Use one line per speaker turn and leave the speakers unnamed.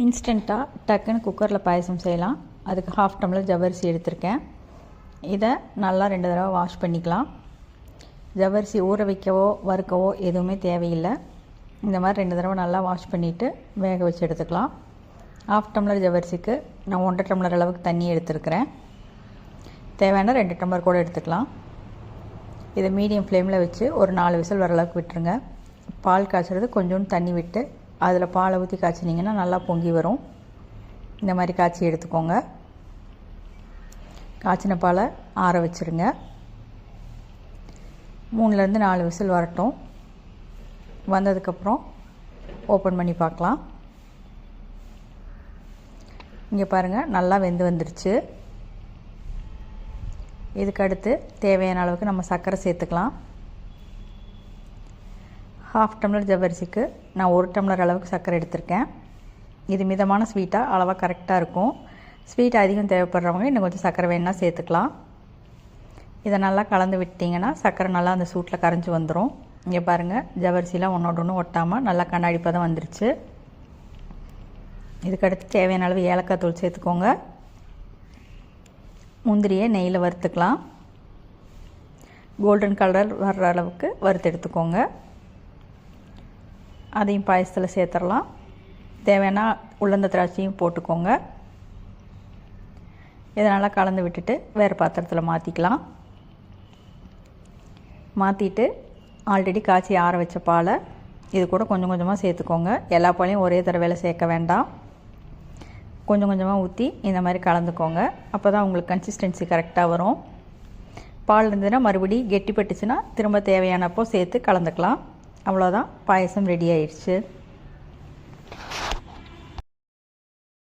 இன்ஸ்டண்ட்டாக டக்குன்னு குக்கரில் பாயசம் செய்யலாம். அதுக்கு ஹாஃப் டம்ளர் ஜவ்வரிசி எடுத்திருக்கேன். இதை நல்லா ரெண்டு தடவை வாஷ் பண்ணிக்கலாம். ஜவ்வரிசி ஊற வைக்கவோ வறுக்கவோ எதுவுமே தேவையில்லை. இந்த மாதிரி ரெண்டு தடவை நல்லா வாஷ் பண்ணிவிட்டு வேக வச்சு எடுத்துக்கலாம். ஹாஃப் டம்ளர் ஜவ்வரிசிக்கு நான் ஒன்றரை டம்ளர் அளவுக்கு தண்ணி எடுத்துருக்கிறேன். தேவையான ரெண்டு டம்ளர் கூட எடுத்துக்கலாம். இதை மீடியம் ஃப்ளேமில் வச்சு ஒரு நாலு விசில் வர அளவுக்கு விட்டுருங்க. பால் காய்ச்சறது கொஞ்சோண்டு தண்ணி விட்டு அதில் பாலை ஊற்றி காய்ச்சினிங்கன்னா நல்லா பொங்கி வரும். இந்த மாதிரி காய்ச்சி எடுத்துக்கோங்க. காய்ச்சின பாலை ஆற வச்சுருங்க. மூணுலேருந்து நாலு விசில் வரட்டும். வந்ததுக்கப்புறம் ஓப்பன் பண்ணி பார்க்கலாம். இங்கே பாருங்கள் நல்லா வெந்து வந்துருச்சு. இதுக்கு அடுத்து தேவையான அளவுக்கு நம்ம சர்க்கரை சேர்த்துக்கலாம். ஹாஃப் டம்ளர் ஜவ்வரிசிக்கு நான் ஒரு டம்ளர் அளவுக்கு சர்க்கரை எடுத்திருக்கேன். இது மிதமான ஸ்வீட்டாக அளவாக கரெக்டாக இருக்கும். ஸ்வீட் அதிகம் தேவைப்படுறவங்க இன்னும் கொஞ்சம் சர்க்கரை வேணுன்னா சேர்த்துக்கலாம். இதை நல்லா கலந்து விட்டிங்கன்னா சர்க்கரை நல்லா அந்த சூட்டில் கரைஞ்சி வந்துடும் இங்கே பாருங்கள் ஜவரிசிலாம் ஒன்றோட ஒன்று ஒட்டாமல் நல்லா கண்ணாடி பதம் வந்துருச்சு. இதுக்கடுத்து தேவையான அளவு ஏலக்காய் தூள் சேர்த்துக்கோங்க. முந்திரியை நெய்யில் வறுத்துக்கலாம். கோல்டன் கலர் வர்ற அளவுக்கு வறுத்து எடுத்துக்கோங்க. அதையும் பாயசத்தில் சேர்த்துடலாம் தேவையான உளுந்த திராட்சையும் போட்டுக்கோங்க. இதனால் கலந்து விட்டுட்டு வேறு பாத்திரத்தில் மாற்றிக்கலாம் மாற்றிட்டு ஆல்ரெடி காய்ச்சி ஆற வச்ச பாலை இது கூட கொஞ்சம் கொஞ்சமாக சேர்த்துக்கோங்க. எல்லா பாலையும் ஒரே தடவையில் சேர்க்க வேண்டாம். கொஞ்சம் கொஞ்சமாக ஊற்றி இந்த மாதிரி கலந்துக்கோங்க. அப்போ தான் உங்களுக்கு கன்சிஸ்டன்சி கரெக்டாக வரும். பால் இருந்ததுன்னா மறுபடி கெட்டிப்பட்டுச்சுன்னா திரும்ப தேவையானப்போ சேர்த்து கலந்துக்கலாம். அவ்வளோதான் பாயசம் ரெடி ஆயிடுச்சு.